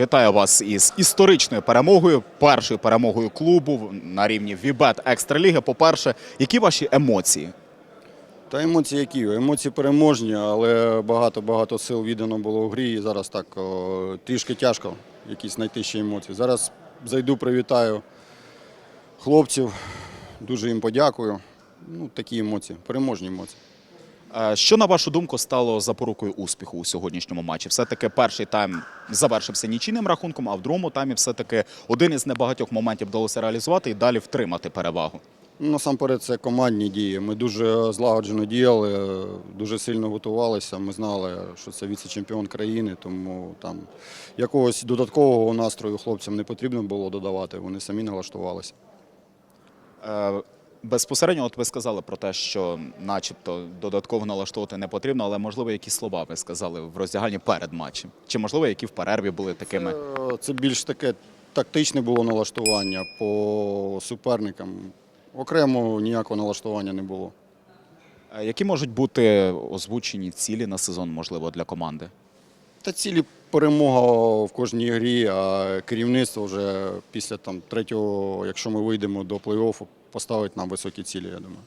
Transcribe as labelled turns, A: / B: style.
A: Вітаю вас із історичною перемогою, першою перемогою клубу на рівні Вібет Екстраліги. По-перше, які ваші емоції?
B: Та емоції які? Емоції переможні, але багато-багато сил віддано було в грі. І зараз так о, трішки тяжко якісь знайти ще емоції. Зараз зайду, привітаю хлопців, дуже їм подякую. Ну, такі емоції, переможні емоції.
A: Е, Що, на вашу думку, стало запорукою успіху у сьогоднішньому матчі? Все-таки перший тайм завершився нічийним рахунком, а в другому таймі все-таки один із небагатьох моментів вдалося реалізувати і далі втримати перевагу.
B: Насамперед, це командні дії. Ми дуже злагоджено діяли, дуже сильно готувалися. Ми знали, що це віце-чемпіон країни, тому там якогось додаткового настрою хлопцям не потрібно було додавати. Вони самі налаштувалися.
A: Безпосередньо, от ви сказали про те, що, начебто, додатково налаштовувати не потрібно, але можливо, які слова ви сказали в роздягальні перед матчем? Чи можливо, які в перерві були такими?
B: Е, Це більш таке тактичне було налаштування по суперникам. Окремо ніякого налаштування не було.
A: Е, Які можуть бути озвучені цілі на сезон, можливо, для команди?
B: Та цілі перемога в кожній грі, а керівництво вже після там, третього, якщо ми вийдемо до плей-оффу, поставить нам високі цілі, я думаю.